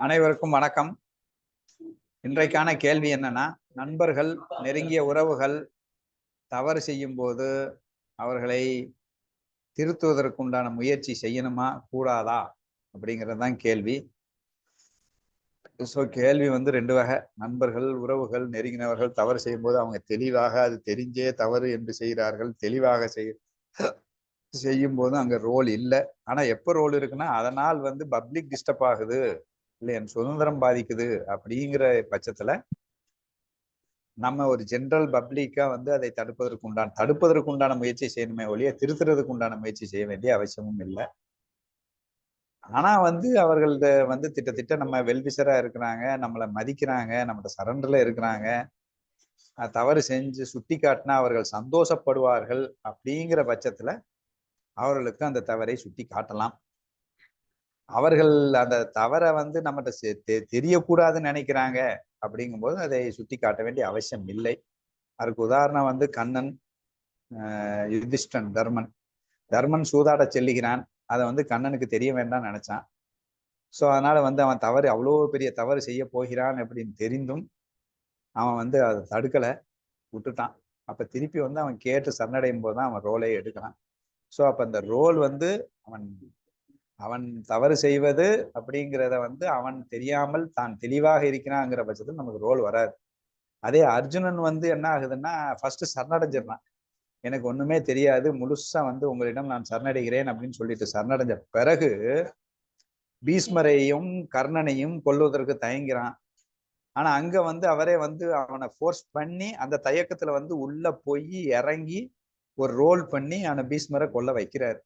அனைவருக்கும் வணக்கம். இன்றைக்கான கேள்வி என்னன்னா நண்பர்கள் நெருங்கிய உறவுகள் தவறு செய்யும் போது அவர்களை திருத்துவதற்குண்டான முயற்சி செய்யணுமா கூடாதா? அப்படிங்கிறது தான் கேள்வி. ஸோ கேள்வி வந்து ரெண்டு வகை. நண்பர்கள் உறவுகள் நெருங்கினவர்கள் தவறு செய்யும் போது அவங்க தெளிவாக அது தெரிஞ்சே தவறு என்று செய்கிறார்கள். தெளிவாக செய் செய்யும் போது அங்க ரோல் இல்லை. ஆனா எப்போ ரோல் இருக்குன்னா அதனால் வந்து பப்ளிக் டிஸ்டர்ப் ஆகுது. இல்லை என் சுதந்திரம் பாதிக்குது அப்படிங்கிற பட்சத்துல நம்ம ஒரு ஜென்ரல் பப்ளிக்கா வந்து அதை தடுப்பதற்கு உண்டான தடுப்பதற்கு உண்டான முயற்சி செய்யணுமே ஒழிய திருத்துறதுக்கு உண்டான முயற்சி செய்ய வேண்டிய அவசியமும் இல்லை. ஆனா வந்து அவர்கள் வந்து திட்டத்திட்ட நம்ம வெல்விசரா இருக்கிறாங்க நம்மளை மதிக்கிறாங்க நம்மளோட சரண்டர்ல இருக்கிறாங்க. தவறு செஞ்சு சுட்டி காட்டினா அவர்கள் சந்தோஷப்படுவார்கள் அப்படிங்கிற பட்சத்துல அவர்களுக்கு அந்த தவறை சுட்டி காட்டலாம். அவர்கள் அந்த தவறை வந்து நம்மகிட்ட தெரியக்கூடாதுன்னு நினைக்கிறாங்க அப்படிங்கும்போது அதை சுட்டி காட்ட வேண்டிய அவசியம் இல்லை. அதுக்கு உதாரணம் வந்து கண்ணன் யுதிஷ்டன் தர்மன். தர்மன் சூதாட செல்லுகிறான். அதை வந்து கண்ணனுக்கு தெரிய வேண்டாம்னு நினைச்சான். ஸோ அதனால வந்து அவன் தவறு அவ்வளோ பெரிய தவறு செய்ய போகிறான் அப்படின்னு தெரிந்தும் அவன் வந்து அதை தடுக்கலை விட்டுட்டான். அப்போ திருப்பி வந்து அவன் கேட்டு சரணடையும் போது தான் அவன் ரோலே எடுக்கிறான். ஸோ அப்போ அந்த ரோல் வந்து அவன் அவன் தவறு செய்வது அப்படிங்கிறத வந்து அவன் தெரியாமல் தான் தெளிவாக இருக்கிறாங்கிற பட்சத்தில் நமக்கு ரோல் வராது. அதே அர்ஜுனன் வந்து என்ன ஆகுதுன்னா ஃபர்ஸ்ட் சரணடைஞ்சிடறான். எனக்கு ஒண்ணுமே தெரியாது. முழுசா வந்து உங்களிடம் நான் சரணடைகிறேன் அப்படின்னு சொல்லிட்டு சரணடைஞ்ச பிறகு பீஸ்மரையும் கர்ணனையும் கொல்வதற்கு தயங்கிறான் ஆனா அங்க வந்து அவரே வந்து அவனை ஃபோர்ஸ் பண்ணி அந்த தயக்கத்துல வந்து உள்ள போய் இறங்கி ஒரு ரோல் பண்ணி அவனை பீஸ்மரை கொல்ல வைக்கிறாரு.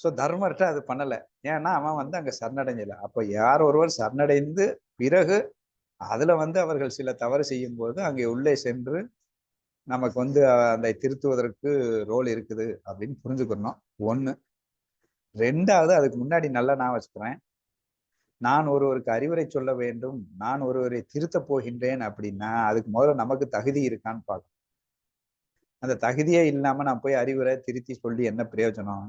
ஸோ தர்மர்கிட்ட அது பண்ணல. ஏன்னா அவன் வந்து அங்க சரணடைஞ்சல. அப்போ யார் ஒருவர் சரணடைந்து பிறகு அதுல வந்து அவர்கள் சில தவறு செய்யும் போது அங்கே உள்ளே சென்று நமக்கு வந்து அந்த திருத்துவதற்கு ரோல் இருக்குது அப்படின்னு புரிஞ்சுக்கணும். ஒன்று ரெண்டாவது அதுக்கு முன்னாடி நல்லா நான் வச்சுக்கிறேன். நான் ஒருவருக்கு அறிவுரை சொல்ல வேண்டும் நான் ஒருவரை திருத்த போகின்றேன் அப்படின்னா அதுக்கு முதல்ல நமக்கு தகுதி இருக்கான்னு பார்க்கணும். அந்த தகுதியே இல்லாம நான் போய் அறிவுரை திருத்தி சொல்லி என்ன பிரயோஜனம்?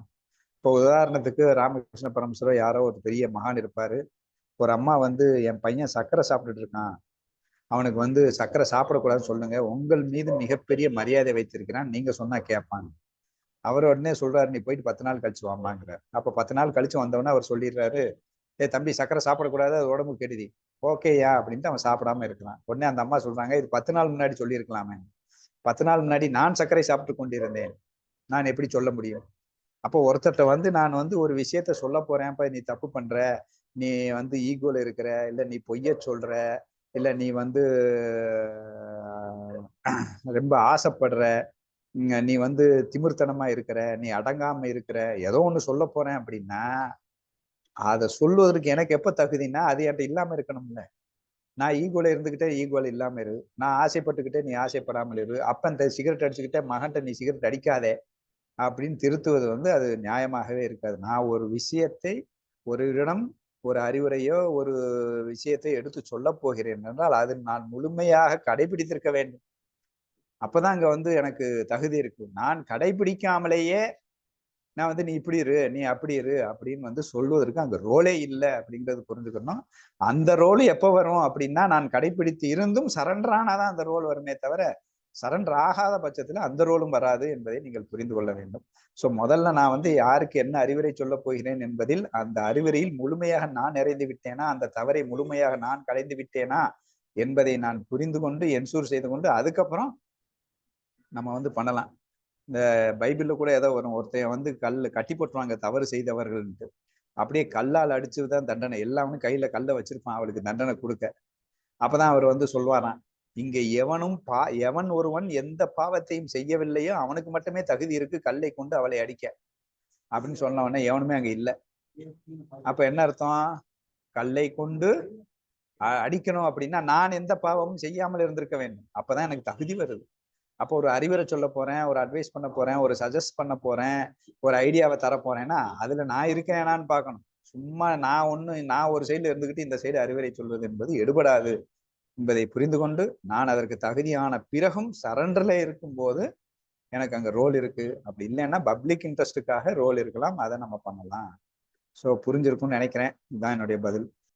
இப்போ உதாரணத்துக்கு ராமகிருஷ்ண பரமசுரோ யாரோ ஒரு பெரிய மகான் இருப்பாரு. ஒரு அம்மா வந்து என் பையன் சர்க்கரை சாப்பிட்டுட்டு இருக்கான். அவனுக்கு வந்து சர்க்கரை சாப்பிடக்கூடாதுன்னு சொல்லுங்க. உங்கள் மீது மிகப்பெரிய மரியாதை வைத்திருக்கிறான். நீங்க சொன்னா கேட்பாங்க அவர் உடனே சொல்றாரு நீ போயிட்டு பத்து நாள் கழிச்சு வாமாங்கிறார் அப்ப பத்து நாள் கழிச்சு வந்தவொடனே அவர் சொல்லிடுறாரு ஏ தம்பி சர்க்கரை சாப்பிடக்கூடாது அது உடம்பு கெடுதி. ஓகேயா? அப்படின்ட்டு அவன் சாப்பிடாம இருக்கலாம். உடனே அந்த அம்மா சொல்றாங்க இது பத்து நாள் முன்னாடி சொல்லியிருக்கலாமே. பத்து நாள் முன்னாடி நான் சர்க்கரை சாப்பிட்டு கொண்டிருந்தேன். நான் எப்படி சொல்ல முடியும்? அப்போ ஒருத்தர்கிட்ட வந்து நான் வந்து ஒரு விஷயத்த சொல்ல போறேன் நீ தப்பு பண்ற. நீ வந்து ஈகோல இருக்கிற. இல்ல நீ பொய்ய சொல்ற. இல்ல நீ வந்து ரொம்ப ஆசைப்படுற நீ வந்து திமிர்த்தனமா இருக்கிற நீ அடங்காம இருக்கிற ஏதோ ஒண்ணு சொல்ல போறேன் அப்படின்னா அதை சொல்லுவதற்கு எனக்கு எப்ப தகுதின்னா அது என்கிட்ட இல்லாம இருக்கணும்ல. நான் ஈகோல இருந்துகிட்டே ஈகோல இல்லாம இரு. நான் ஆசைப்பட்டுக்கிட்டே நீ ஆசைப்படாமல் இரு. அப்பன் சிகரெட் அடிச்சுக்கிட்டே மகன்கிட்ட நீ சிகரெட் அடிக்காதே அப்படின்னு திருத்துவது வந்து அது நியாயமாகவே இருக்காது. நான் ஒரு விஷயத்தை ஒரு இடம் ஒரு அறிவுரையோ ஒரு விஷயத்தை எடுத்து சொல்ல போகிறேன் என்றால் அது நான் முழுமையாக கடைபிடித்திருக்க வேண்டும். அப்பதான் அங்க வந்து எனக்கு தகுதி இருக்கு. நான் கடைபிடிக்காமலேயே நான் வந்து நீ இப்படி இரு நீ அப்படி இரு அப்படின்னு வந்து சொல்வதற்கு அங்க ரோலே இல்லை அப்படிங்கிறது புரிஞ்சுக்கணும். அந்த ரோல் எப்போ வரும் அப்படின்னா நான் கடைபிடித்து இருந்தும் சரண்டரானாதான் அந்த ரோல் வருமே தவிர சரண்டர் ஆகாத பட்சத்துல அந்த ரோலும் வராது என்பதை நீங்கள் புரிந்து கொள்ள வேண்டும். ஸோ முதல்ல நான் வந்து யாருக்கு என்ன அறிவுரை சொல்ல போகிறேன் என்பதில் அந்த அறிவுரையில் முழுமையாக நான் நிறைந்து விட்டேனா அந்த தவறை முழுமையாக நான் கலைந்து விட்டேனா என்பதை நான் புரிந்து கொண்டு என்சூர் செய்து கொண்டு அதுக்கப்புறம் நம்ம வந்து பண்ணலாம். இந்த பைபிளில் கூட ஏதோ வரும் ஒருத்தைய வந்து கல் கட்டி போட்டுருவாங்க தவறு செய்தவர்கள்ட்டு அப்படியே கல்லால் அடிச்சுதான் தண்டனை. எல்லாமே கையில் கல்லை வச்சிருப்பான் அவளுக்கு தண்டனை கொடுக்க. அப்பதான் அவர் வந்து சொல்வாராம் இங்க எவனும் பா எவன் ஒருவன் எந்த பாவத்தையும் செய்யவில்லையோ அவனுக்கு மட்டுமே தகுதி இருக்கு கல்லை கொண்டு அவளை அடிக்க. அப்படின்னு சொன்னவன எவனுமே அங்க இல்லை. அப்ப என்ன அர்த்தம்? கல்லை கொண்டு அடிக்கணும் அப்படின்னா நான் எந்த பாவமும் செய்யாமல் இருந்திருக்க வேண்டும். அப்பதான் எனக்கு தகுதி வருது. அப்போ ஒரு அறிவுரை சொல்ல போறேன் ஒரு அட்வைஸ் பண்ண போறேன் ஒரு சஜஸ்ட் பண்ண போறேன் ஒரு ஐடியாவை தர போறேன்னா அதுல நான் இருக்கேனான்னு பார்க்கணும். சும்மா நான் ஒண்ணு நான் ஒரு சைடுல இருந்துகிட்டு இந்த சைடு அறிவுரை சொல்வது என்பது எடுபடாது. என்பதை புரிந்து கொண்டு நான் அதற்கு தகுதியான பிறகும் சரண்டர்ல இருக்கும்போது எனக்கு அங்கே ரோல் இருக்கு. அப்படி இல்லைன்னா பப்ளிக் இன்ட்ரெஸ்ட்டுக்காக ரோல் இருக்கலாம். அதை நம்ம பண்ணலாம். ஸோ புரிஞ்சிருக்கும்னு நினைக்கிறேன். இதுதான் என்னுடைய பதில்.